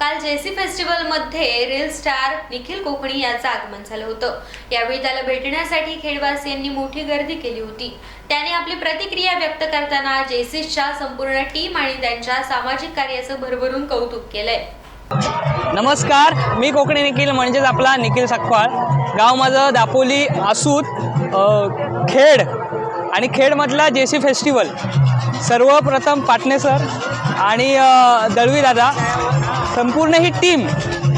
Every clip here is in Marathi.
काल जेसी फेस्टिवलमध्ये रील स्टार निखिल कोकणी याचं आगमन झालं होतं. यावेळी त्याला भेटण्यासाठी खेडवासियांनी मोठी गर्दी केली होती. त्याने आपली प्रतिक्रिया व्यक्त करताना जेसीसच्या संपूर्ण टीम आणि त्यांच्या सामाजिक कार्याचं भरभरून कौतुक केलंय. नमस्कार मी कोकणी निखिल म्हणजेच आपला निखिल सकपाळ गाव माझं दापोली आसूत खेड आणि खेडमधला जेसी फेस्टिवल. सर्वप्रथम पाटणे सर आणि दळवी दादा. संपूर्ण ही टीम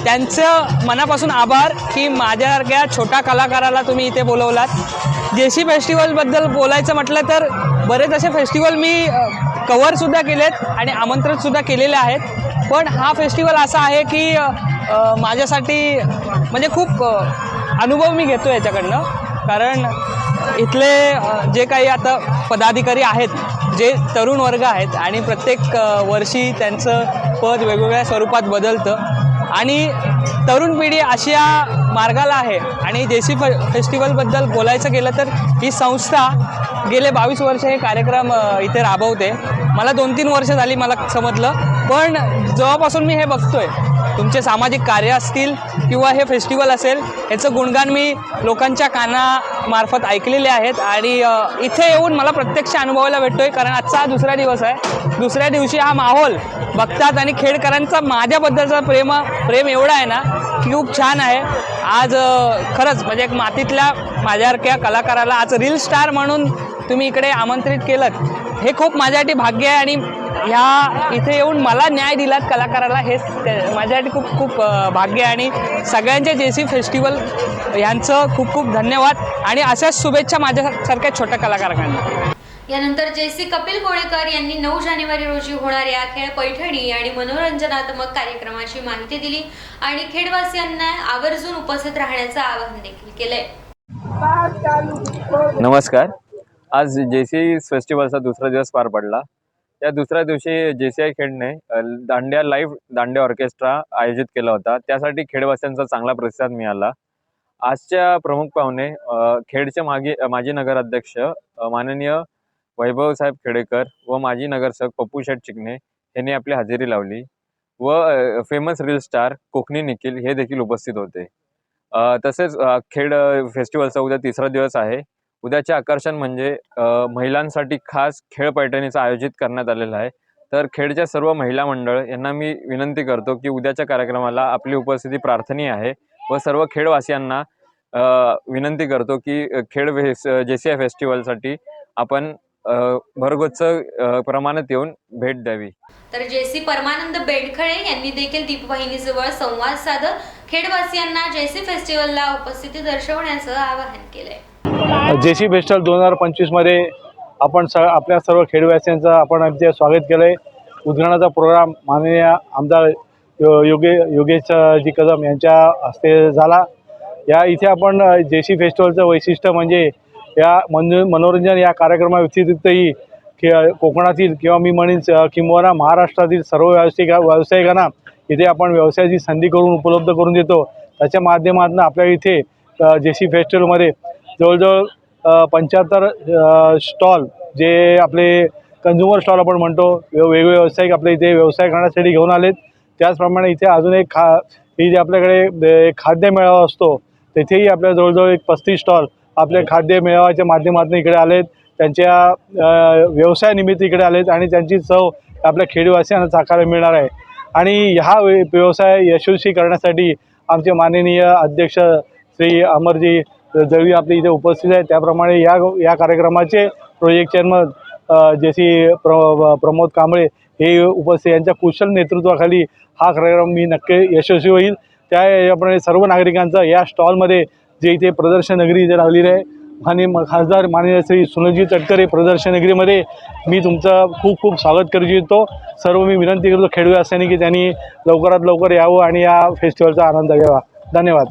त्यांचं मनापासून आभार की माझ्यासारख्या छोट्या कलाकाराला तुम्ही इथे बोलवलात. जेसी फेस्टिवलबद्दल बोलायचं म्हटलं तर बरेच असे फेस्टिवल मी कवरसुद्धा केलेत आणि आमंत्रणसुद्धा केलेले आहेत. पण हा फेस्टिवल असा आहे की माझ्यासाठी म्हणजे खूप अनुभव मी घेतो याच्याकडनं. कारण इथले जे काही आता पदाधिकारी आहेत जे तरुण वर्ग आहेत आणि प्रत्येक वर्षी त्यांचं पद वेगवेगळ्या स्वरूपात बदलतं. आणि तरुण पिढी अशी या मार्गाला आहे आणि जे सी फेस्टिवलबद्दल बोलायचं गेलं तर ही संस्था गेले बावीस वर्ष हे कार्यक्रम इथे राबवते. मला दोन तीन वर्ष झाली मला समजलं पण जेव्हापासून मी हे बघतोय तुमचे सामाजिक कार्य असतील किंवा हे फेस्टिवल असेल ह्याचं गुणगान मी लोकांच्या कानामार्फत ऐकलेले आहेत. आणि इथे येऊन मला प्रत्यक्ष अनुभवायला भेटतोय कारण आजचा हा दुसरा दिवस आहे. दुसऱ्या दिवशी हा माहोल बघतात आणि खेडकरांचा माझ्याबद्दलचा प्रेम प्रेम एवढा आहे ना की खूप छान आहे. आज खरंच म्हणजे एक मातीतल्या माझ्यासारख्या कलाकाराला आज रील स्टार म्हणून तुम्ही इकडे आमंत्रित केलं हे खूप माझ्यासाठी भाग्य आहे आणि ह्या इथे येऊन मला न्याय दिलात कलाकाराला. हेच ते- माझ्यासाठी खूप खूप भाग्य आहे आणि सगळ्यांचे जे सी फेस्टिवल यांचं खूप खूप धन्यवाद आणि अशाच शुभेच्छा माझ्यासारख्या छोट्या कलाकारांना. यानंतर जेसी कपिल कोळेकर यांनी नऊ जानेवारी रोजी होणाऱ्या खेळ पैठणी आणि मनोरंजनात्मक कार्यक्रमाची माहिती दिली आणि खेडवासियांना आवर्जून उपस्थित राहण्याचं आवाहन देखील केलंय. नमस्कार. आज जे सी फेस्टिवलचा दुसरा दिवस पार पडला. त्या दुसऱ्या दिवशी जे सी आय खेडने दांड्या लाईव्ह दांड्या ऑर्केस्ट्रा आयोजित केला होता. त्यासाठी खेडवासियांचा चांगला प्रतिसाद मिळाला. आजच्या प्रमुख पाहुणे खेडचे मागे माजी नगराध्यक्ष माननीय वैभवसाहेब खेडेकर व माजी नगरसेवक पप्पू शेठ चिकणे यांनी आपली हजेरी लावली व famous reel star Kokani Nikhil हे देखील उपस्थित होते. तसेच खेड फेस्टिवलचा उद्या तिसरा दिवस आहे. उद्याचे आकर्षण म्हणजे महिलांसाठी खास खेळ पैठणीचं आयोजित करण्यात आलेलं आहे. तर खेडच्या सर्व महिला मंडळ यांना मी विनंती करतो की उद्याच्या कार्यक्रमाला आपली उपस्थिती प्रार्थनीय आहे व सर्व खेडवासियांना विनंती करतो की Khed fest J C I फेस्टिवलसाठी आपण अ, प्रमाणात येऊन भेट द्यावी. तर जेसी परमानंद बेडखळे यांनी देखील दीपवाहिनीजवळ संवाद साधत खेडवासियांना जेसी फेस्टिवलला उपस्थिती दर्शवण्याचं आवाहन केलंय. जे सी फेस्टिवल दोन हजार पंचवीसमध्ये आपण स आपल्या सर्व खेडवासियांचं आपण आमचे स्वागत केलं आहे उद्घाटनाचा प्रोग्राम माननीय आमदार यो योगे योगेशजी कदम यांच्या हस्ते झाला. या इथे आपण जे सी फेस्टिवलचं वैशिष्ट्य म्हणजे या मन मनोरंजन या कार्यक्रमाव्यतिरिक्तही खे कोकणातील किंवा मी म्हणेन स- किंबहुना महाराष्ट्रातील सर्व व्यावसायिक व्यावसायिकांना इथे आपण व्यवसायाची संधी करून उपलब्ध करून देतो. त्याच्या माध्यमातून आपल्या इथे जे सी फेस्टिवलमध्ये जवळजवळ पंच्याहत्तर स्टॉल जे आपले कन्झ्युमर स्टॉल आपण म्हणतो वेगवेगळे व्यावसायिक आपल्या इथे व्यवसाय करण्यासाठी घेऊन आलेत. त्याचप्रमाणे इथे अजून एक खा ही जे आपल्याकडे खाद्य मेळावा असतो तिथेही आपल्या जवळजवळ एक पस्तीस स्टॉल आपल्या खाद्य मेळाव्याच्या माध्यमातून इकडे आलेत. त्यांच्या व्यवसायानिमित्त इकडे आलेत आणि त्यांची चव आपल्या खेडीवासियांना चाकायला मिळणार आहे. आणि ह्या वे- व्यवसाय यशस्वी करण्यासाठी आमचे माननीय अध्यक्ष श्री अमरजी जळवी आपले इथे उपस्थित आहे. त्याप्रमाणे या या कार्यक्रमाचे प्रोजेक्ट चेअरमन जे सी प्र प्रमोद कांबळे हे उपस्थित यांच्या कुशल नेतृत्वाखाली हा कार्यक्रम मी नक्की यशस्वी होईल. त्या याप्रमाणे सर्व नागरिकांचं या स्टॉलमध्ये जे इथे प्रदर्शन नगरी इथे लावलेली आहे आणि म- खासदार माननीय श्री सुनीलजी तटकरे प्रदर्शन नगरीमध्ये मी तुमचं खूप खूप स्वागत करू इच्छितो. सर्व मी विनंती करतो खेडवे असल्याने की त्यांनी लवकरात लवकर यावं आणि या फेस्टिवलचा आनंद घ्यावा. धन्यवाद.